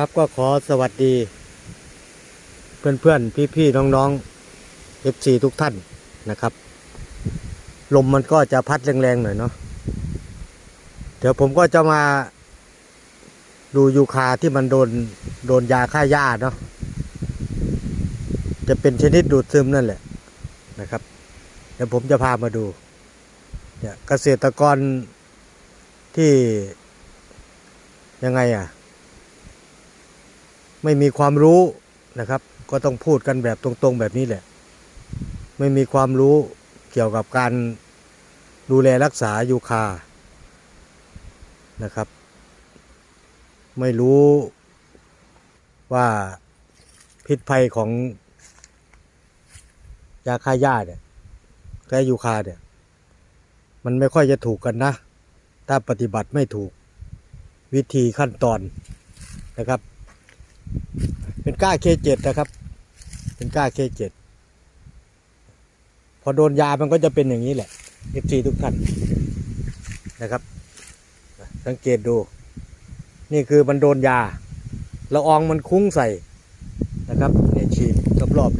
ครับก็ขอสวัสดี เพื่อนๆ พี่ๆ น้องๆ FC ทุกท่านนะครับ ลมมันก็จะพัดแรงๆ หน่อยเนาะเดี๋ยวผมก็จะมาดูยูคาที่มันโดนโดนยาฆ่าหญ้าเนาะจะเป็นชนิดดูดซึมนั่นแหละนะครับ เดี๋ยวผมจะพามาดูเนี่ยเกษตรกรที่ยังไงอะ ไม่มีความรู้นะครับ ก็ต้องพูดกันแบบตรงๆแบบนี้แหละ ไม่มีความรู้เกี่ยวกับการดูแลรักษายูคานะครับ ไม่รู้ว่าพิษภัยของยาฆ่าหญ้าเนี่ยแก้ยูคาเนี่ยมันไม่ค่อยจะถูกกันนะ ถ้าปฏิบัติไม่ถูกวิธีขั้นตอนนะครับ เป็นก้าเคเจ็ดนะครับ เป็นก้าเคเจ็ดพอโดนยามันก็จะเป็นอย่างนี้แหละเอฟซีทุกท่านนะครับ สังเกตดู นี่คือมันโดนยาละอองมันคุ้งใส่นะครับเนี่ยฉีดรอบ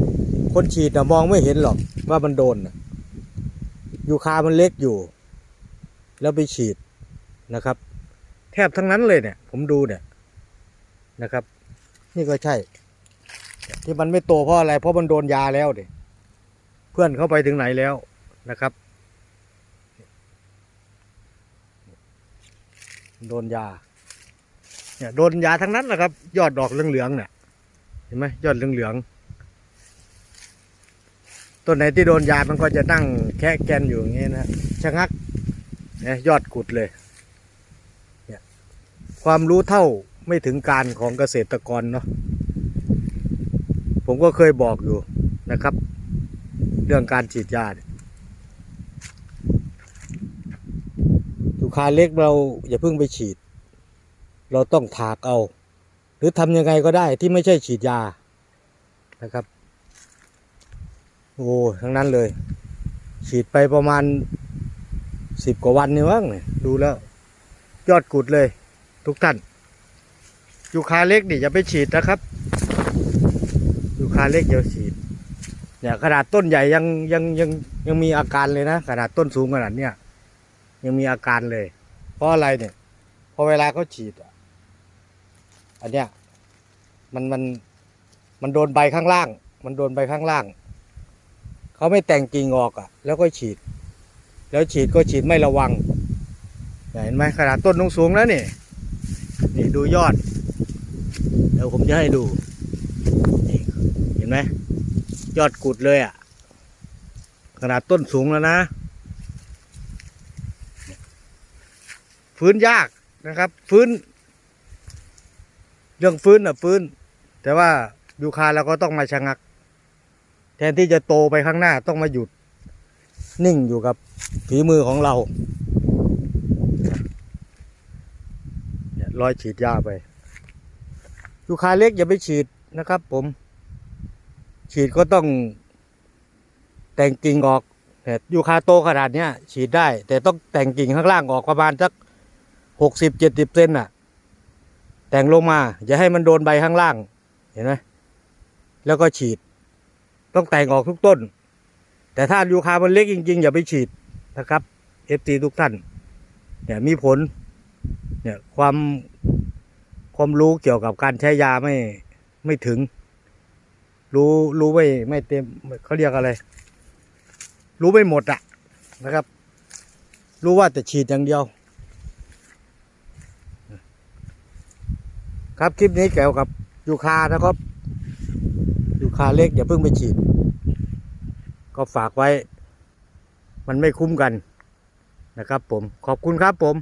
ๆคนฉีดนะมองไม่เห็นหรอกว่ามันโดนนะยูคามันเล็กอยู่ แล้วไปฉีดนะครับ แทบทั้งนั้นเลยเนี่ย ผมดูเนี่ยนะครับ นี่ก็ใช่ ที่มันไม่โตเพราะอะไร เพราะมันโดนยาแล้วเด็เพื่อนเข้าไปถึงไหนแล้วนะครับ โดนยา เนี่ยโดนยาทั้งนั้นแหละครับ ยอดดอกเหลืองๆเนี่ยเห็นไหมยอดเหลืองๆต้นไหนที่โดนยามันก็จะนั่งแค่แกนอยู่อย่างงี้นะชะงักเนี่ยยอดกุดเลย เนี่ยความรู้เท่า ไม่ถึงการของเกษตรกรเนาะผมก็เคยบอกอยู่นะครับ เรื่องการฉีดยาเนี่ยยูคาเล็กเราอย่าเพิ่งไปฉีด เราต้องถากเอา หรือทำยังไงก็ได้ที่ไม่ใช่ฉีดยานะครับ โอ้ทั้งนั้นเลย ฉีดไปประมาณสิบกว่าวันนี่มั้งดูแล้ว ยอดกุดเลย ทุกท่าน ยูคาเล็กนี่อย่าไปฉีดนะครับยูคาเล็กอย่าฉีด เนี่ยขนาดต้นใหญ่ยังยังยังยังมีอาการเลยนะขนาดต้นสูงขนาดเนี้ยยังมีอาการเลย เพราะอะไรเนี่ยพอเวลาเขาฉีดอันเนี้ยมันมันมันโดนใบข้างล่าง มันโดนใบข้างล่างเขาไม่แต่งกิ่งออกอะแล้วก็ฉีด แล้วฉีดก็ฉีดไม่ระวังเห็นไหมขนาดต้นสูงแล้วนี่นี่ดูยอด ดี๋ยวผมจะให้ดูนี่เห็นไหมยอดกุดเลยอะ่ะ ขนาดต้นสูงแล้วนะ ฟื้นยากนะครับ ฟื้น เรื่องฟื้นอะฟื้น แต่ว่ายูคาเราก็ต้องมาชะงัก แทนที่จะโตไปข้างหน้าต้องมาหยุด นิ่งอยู่กับฝีมือของเรา เนี่ยรอยฉีดยาไป ยูคาเล็กอย่าไปฉีดนะครับ ผม ฉีดก็ต้องแต่งกิ่งออกเนี่ยยูคาโตขนาดเนี้ย ฉีดได้ แต่ต้องแต่งกิ่งข้างล่างออกประมาณสักหกสิบเจ็ดสิบเซนน่ะ แต่งลงมา อย่าให้มันโดนใบข้างล่าง เห็นไหมแล้วก็ฉีด ต้องแต่งออกทุกต้น แต่ถ้ายูคามันเล็กจริง ๆ อย่าไปฉีดนะครับเอฟซีทุกท่าน เนี่ยมีผล เนี่ยความ ความรู้เกี่ยวกับการใช้ยาไม่ไม่ถึง รู้รู้ไม่ไม่เต็มเขาเรียกอะไร รู้ไม่หมดอะนะครับ รู้ว่าแต่ฉีดอย่างเดียว ครับคลิปนี้เกี่ยวกับยูคานะครับยูคาเล็กอย่าเพิ่งไปฉีด ก็ฝากไว้ มันไม่คุ้มกันนะครับผมขอบคุณครับผม